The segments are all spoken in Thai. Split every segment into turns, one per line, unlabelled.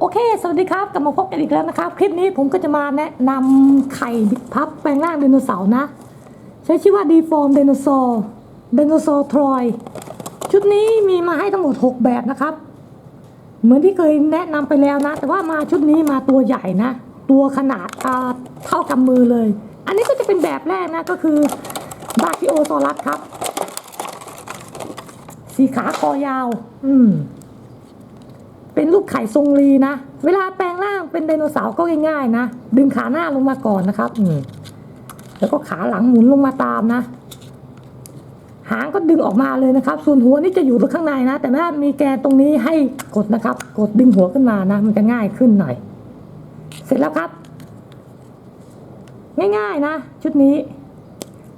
โอเค สวัสดีครับ กลับมาพบกันอีกแล้วนะครับ คลิปนี้ผมก็จะมาแนะนำไข่บิ๊กพับแปลงร่างไดโนเสาร์นะ ใช้ชื่อว่า Deform Dinosaur Dinosaur Troy ชุดนี้มีมาให้ทั้งหมด 6 แบบนะครับ เหมือนที่เคยแนะนำไปแล้วนะ แต่ว่ามาชุดนี้มาตัวใหญ่นะ ตัวขนาดเท่ากำมือเลย อันนี้ก็จะเป็นแบบแรกนะก็คือบาคิโอซอรัสครับ สีขาคอยาว อืม เป็นรูปไข่ทรงรีนะ เวลาแปลงร่างเป็นไดโนเสาร์ก็ง่ายๆนะ ดึงขาหน้าลงมาก่อนนะครับอืแล้วก็ขาหลังหมุนลงมาตามนะ หางก็ดึงออกมาเลยนะครับ ส่วนหัวนี่จะอยู่ข้างในนะ แต่ว่ามีแกนตรงนี้ให้กดนะครับ กดดึงหัวขึ้นมานะ มันจะง่ายขึ้นหน่อย เสร็จแล้วครับ ง่ายๆนะ ชุดนี้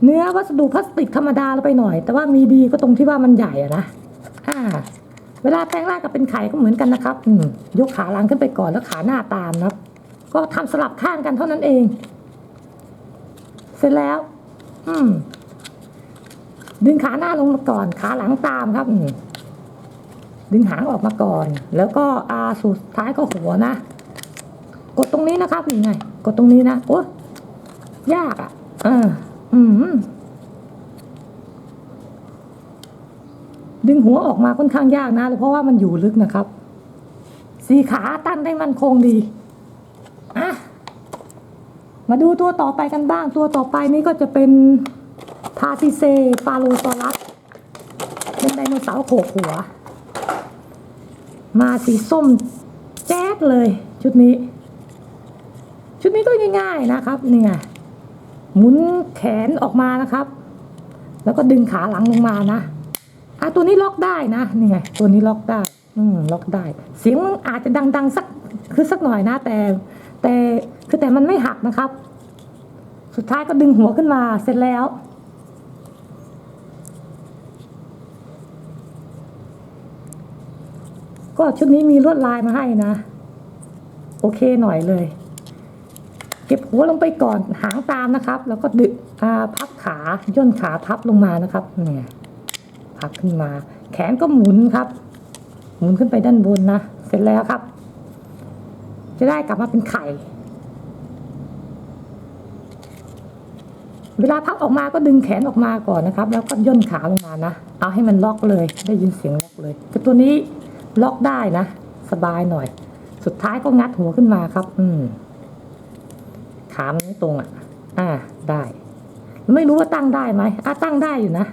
เนื้อวัสดุพลาสติกธรรมดาเราไปหน่อย แต่ว่ามีดีก็ตรงที่ว่ามันใหญ่อะนะ เวลาแปลงร่างกับเป็นไข่ก็เหมือนกันนะครับยกขาหลังขึ้นไปก่อนแล้วขาหน้าตามนะครับก็ทำสลับข้างกันเท่านั้นเอง เสร็จแล้ว อืม ดึงขาหน้าลงมาก่อน ขาหลังตามครับดึงหางออกมาก่อน แล้วก็อาสุดท้ายก็หัวนะ กดตรงนี้นะครับนี่ไง กดตรงนี้นะโอ้ยากอะ เออ อืม ดึงหัวออกมาค่อนข้างยากนะ เพราะว่ามันอยู่ลึกนะครับ สีขาตั้งได้มันคงดีอะมาดูตัวต่อไปกันบ้าง ตัวต่อไปนี้ก็จะเป็นพาซิเซฟาโลซอรัสเป็นไดโนเสาร์โขกหัว มาสีส้มแจ๊ดเลย ชุดนี้ ชุดนี้ก็ง่ายๆนะครับนี่ไงหมุนแขนออกมานะครับ แล้วก็ดึงขาหลังลงมานะ อะตัวนี้ล็อกได้นะนี่ไงตัวนี้ล็อกได้ อืมล็อกได้ เสียงอาจจะดัง ๆ สักคือสักหน่อยนะ แต่ แต่คือแต่มันไม่หักนะครับ สุดท้ายก็ดึงหัวขึ้นมาเสร็จแล้วก็ชุดนี้มีลวดลายมาให้นะ โอเคหน่อยเลย เก็บหัวลงไปก่อนหางตามนะครับ แล้วก็ดึอ่าพับขาย่นขาพับลงมานะครับเนี่ย พับขึ้นมา แขนก็หมุนครับ หมุนขึ้นไปด้านบนนะ เสร็จแล้วครับ จะได้กลับมาเป็นไข่ เวลาพับออกมาก็ดึงแขนออกมาก่อนนะครับ แล้วก็ย่นขาลงมานะ เอาให้มันล็อกเลย ได้ยินเสียงล็อกเลยคือตัวนี้ล็อกได้นะ สบายหน่อย สุดท้ายก็งัดหัวขึ้นมาครับ อืมขามันไม่ตรงอะ อ่า ได้ ไม่รู้ว่าตั้งได้ไหมอะตั้งได้อยู่นะ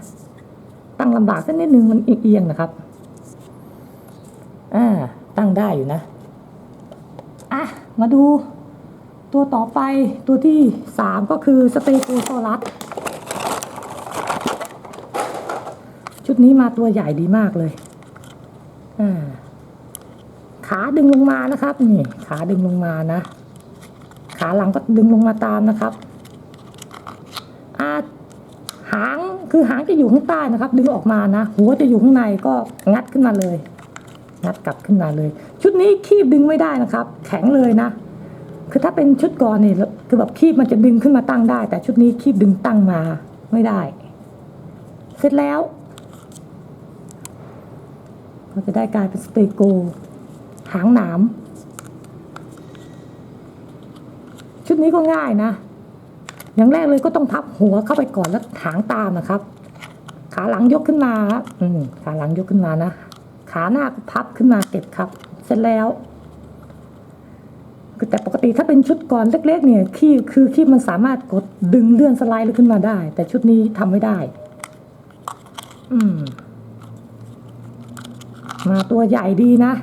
ตั้งลำบากสักนิดนึงมันเอียงๆนะครับ อ่า ตั้งได้อยู่นะ อะ มาดู ตัวต่อไปตัวที่สามก็คือสเตโกโซลัสชุดนี้มาตัวใหญ่ดีมากเลย อ่า ขาดึงลงมานะครับ นี่ ขาดึงลงมานะ ขาหลังก็ดึงลงมาตามนะครับอาหา คือหางจะอยู่ข้างใต้นะครับ ดึงออกมานะ หัวจะอยู่ข้างในก็งัดขึ้นมาเลย งัดกลับขึ้นมาเลย ชุดนี้คีบดึงไม่ได้นะครับ แข็งเลยนะ คือถ้าเป็นชุดก่อนนี่คือแบบคีบมันจะดึงขึ้นมาตั้งได้ แต่ชุดนี้คีบดึงตั้งมาไม่ได้ เสร็จแล้วก็จะได้กลายเป็นสเตโก หางหนามชุดนี้ก็ง่ายนะ อย่างแรกเลยก็ต้องพับหัวเข้าไปก่อนแล้วหางตามนะครับ ขาหลังยกขึ้นมาอืมขาหลังยกขึ้นมานะ ขาหน้าพับขึ้นมาเก็บครับ เสร็จแล้วแต่ปกติถ้าเป็นชุดก่อนเล็กๆเนี่ยขี้คือขี้มันสามารถกดดึงเลื่อนสไลด์ขึ้นมาได้ แต่ชุดนี้ทำไม่ได้ อืม มาตัวใหญ่ดีนะ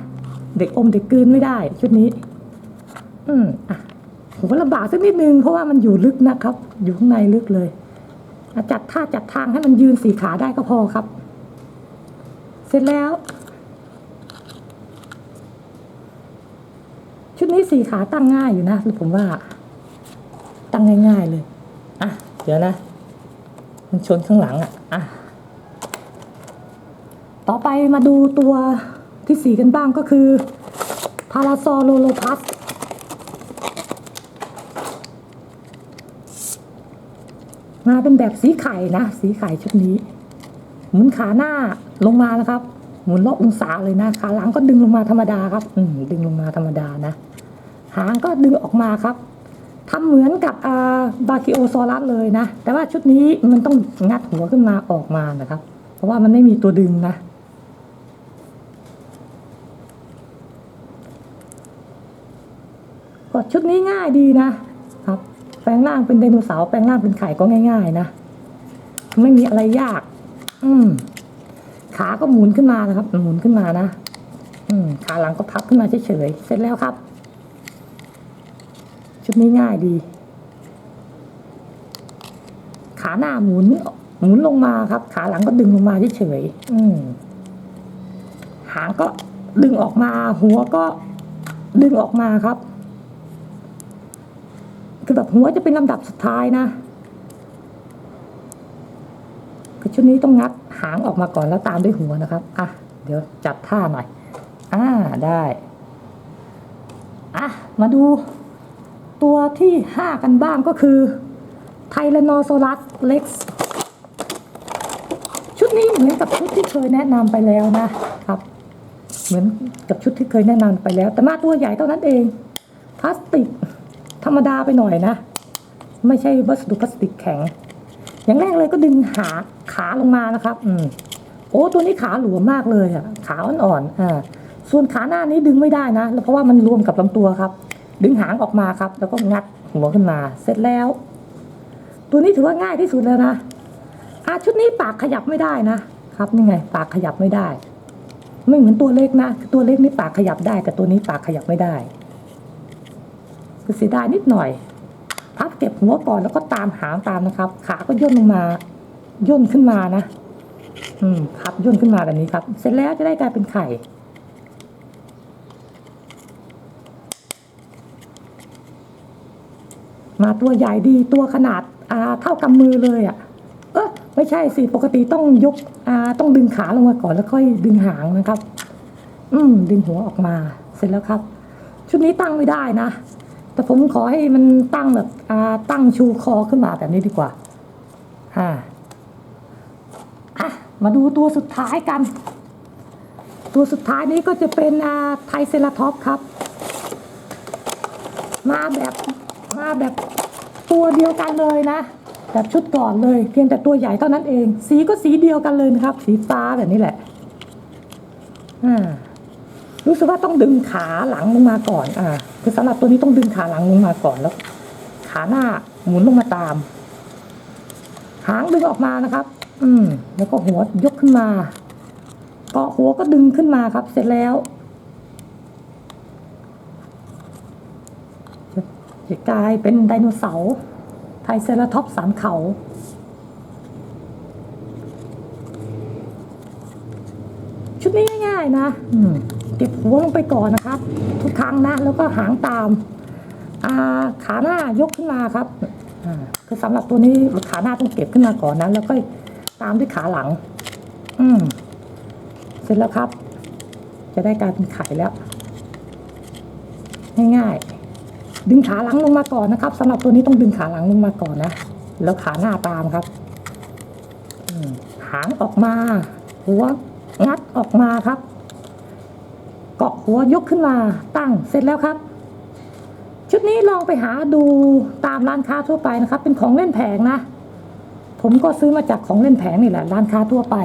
เด็กอมเด็กกลืนไม่ได้ ชุดนี้ อืมอะ ผมก็ลำบากสักนิดนึงเพราะว่ามันอยู่ลึกนะครับ อยู่ข้างในลึกเลยจัดท่าจัดทางให้มันยืนสี่ขาได้ก็พอครับ เสร็จแล้ว ชุดนี้สี่ขาตั้งง่ายอยู่นะผมว่า ตั้งง่ายๆเลยอะเดี๋ยวนะ มันชนข้างหลังอะอะต่อไปมาดูตัวที่สี่กันบ้างก็คือพาราซอโลโลพัส มาเป็นแบบสีไข่นะ สีไข่ชุดนี้ หมุนขาหน้าลงมานะครับ หมุนรอบองศาเลยนะขาหลังก็ดึงลงมาธรรมดาครับ อืมดึงลงมาธรรมดานะ หางก็ดึงออกมาครับทำเหมือนกับอาบาคิโอซอรัสเลยนะ แต่ว่าชุดนี้มันต้องงัดหัวขึ้นมาออกมานะครับ เพราะว่ามันไม่มีตัวดึงนะก็ชุดนี้ง่ายดีนะครับ แปลงร่างเป็นไดโนเสาร์แปลงร่างเป็นไข่ก็ง่าย ๆ นะ ไม่มีอะไรยาก อืม ขาก็หมุนขึ้นมานะครับ หมุนขึ้นมานะอืม ขาหลังก็พับขึ้นมาเฉยๆเสร็จแล้วครับ ชุดนี้ง่ายดี ขาหน้าหมุนหมุนลงมาครับ ขาหลังก็ดึงลงมาเฉยๆอืมหางก็ดึงออกมา หัวก็ดึงออกมาครับ คือแบบหัวจะเป็นลำดับสุดท้ายนะคือชุดนี้ต้องงัดหางออกมาก่อนแล้วตามด้วยหัวนะครับ อะ เดี๋ยวจับท่าหน่อย อ่าได้ อะ มาดูตัวที่ห้ากันบ้างก็คือไทแรนอโซอรัสเล็กซ์ชุดนี้เหมือนกับชุดที่เคยแนะนำไปแล้วนะครับ เหมือนกับชุดที่เคยแนะนำไปแล้ว แต่มาตัวใหญ่เท่านั้นเองพลาสติก ธรรมดาไปหน่อยนะ ไม่ใช่วัสดุพลาสติกแข็ง อย่างแรกเลยก็ดึงหาขาลงมานะครับ อืมโอ้ตัวนี้ขาหลวมมากเลยอะขาอ่อนๆอ่าส่วนขาหน้านี้ดึงไม่ได้นะเพราะว่ามันรวมกับลำตัวครับ ดึงหางออกมาครับ แล้วก็งัดหัวขึ้นมา เสร็จแล้ว ตัวนี้ถือว่าง่ายที่สุดแล้วนะอาชุดนี้ปากขยับไม่ได้นะครับนี่ไง ปากขยับไม่ได้ ไม่เหมือนตัวเล็กนะตัวเล็กนี่ปากขยับได้ แต่ตัวนี้ปากขยับไม่ได้ คือเสียดายนิดหน่อย พับเก็บหัวก่อนแล้วก็ตามหางตามนะครับ ขาก็ย่นลงมาย่นขึ้นมานะ อืมพับย่นขึ้นมาแบบนี้ครับ เสร็จแล้วจะได้กลายเป็นไข่มาตัวใหญ่ดีตัวขนาดอ่าเท่ากำมือเลยอะ่ะ เออไม่ใช่สิปกติต้องยกอ่าต้องดึงขาลงมาก่อนแล้วค่อยดึงหางนะครับ อืมดึงหัวออกมา เสร็จแล้วครับ ชุดนี้ตั้งไม่ได้นะ แต่ผมขอให้มันตั้งแบบอ่าตั้งชูคอขึ้นมาแบบนี้ดีกว่าอ่าอะมาดูตัวสุดท้ายกัน ตัวสุดท้ายนี้ก็จะเป็นอ่าไทเซราท็อปครับ มาแบบมาแบบตัวเดียวกันเลยนะ แบบชุดก่อนเลยเพียงแต่ตัวใหญ่เท่านั้นเอง สีก็สีเดียวกันเลยนะครับ สีฟ้าแบบนี้แหละอ่า รู้สึกว่าต้องดึงขาหลังลงมาก่อนอ่าคือสำหรับตัวนี้ต้องดึงขาหลังลงมาก่อนแล้ว ขาหน้าหมุนลงมาตาม หางดึงออกมานะครับ อืม แล้วก็หัวยกขึ้นมาเกาะหัวก็ดึงขึ้นมาครับ เสร็จแล้วจะกลายเป็นไดโนเสาร์ไทเซราท็อปส์สามเขา ชุดนี้ง่ายๆนะ อืม เก็บหัวลงไปก่อนนะครับ ทุกครั้งนะแล้วก็หางตามอาขาหน้ายกขึ้นมาครับคือสำหรับตัวนี้ขาหน้าต้องเก็บขึ้นมาก่อนนะแล้วก็ตามด้วยขาหลัง อืมเสร็จแล้วครับ จะได้กายเป็นไข่แล้ว ง่ายๆดึงขาหลังลงมาก่อนนะครับสำหรับตัวนี้ต้องดึงขาหลังลงมาก่อนนะแล้วขาหน้าตามครับหางออกมาหัวงัดออกมาครับ เกาะหัวยกขึ้นมาตั้งเสร็จแล้วครับ ชุดนี้ลองไปหาดูตามร้านค้าทั่วไปนะครับ เป็นของเล่นแผงนะ ผมก็ซื้อมาจากของเล่นแผงนี่แหละ ร้านค้าทั่วไป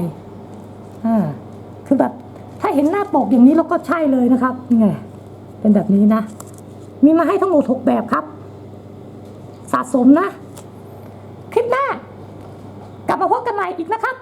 อ่าคือแบบถ้าเห็นหน้าปกอย่างนี้แล้วก็ใช่เลยนะครับนี่ไงเป็นแบบนี้นะ มีมาให้ทั้งหมดหกแบบครับ สะสมนะ คลิปหน้ากลับมาพบกันใหม่อีกนะครับ